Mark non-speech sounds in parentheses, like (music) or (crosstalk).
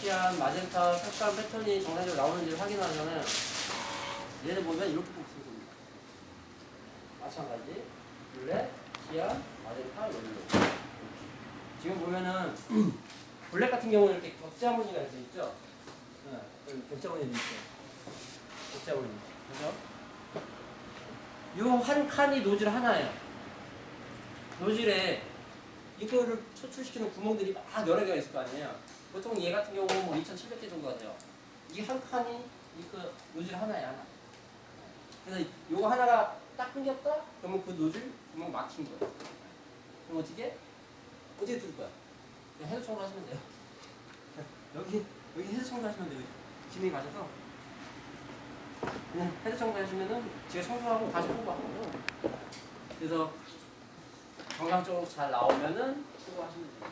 기안, 마젠타, 색감 패턴이 정상적으로 나오는지 확인하려면 얘를 보면 이렇게 복습 됩니다. 마찬가지. 블랙, 기안, 마젠타, 옐로우. 지금 보면은 (clears throat) 블랙 같은 경우는 이렇게 격자 무늬가 이렇게 있죠? 네, 격자 무늬도 있죠. 격자 무늬. 그죠? 요한 칸이 노즐 하나예요. 노즐에 이거를 초출시키는 구멍들이 막 여러 개가 있을 거 아니에요. 보통 얘 같은 경우는 뭐 2,700개 정도가 돼요. 이 한 칸이 이그 노즐 하나야 하나. 그래서 요거 하나가 딱 끊겼다? 그러면 그 노즐 구멍 막힌 거예요. 그럼 어떻게? 어떻게 뚫을 거야? 그냥 해도 (laughs) 청소하시면 돼요. 여기 여기 해도 청소하시면 돼요. 진행 가셔서 그냥 헤드 청소하시면은 제가 청소하고 다시 뽑아요. 그래서 정상적으로 잘 나오면은 수고하시면 돼요.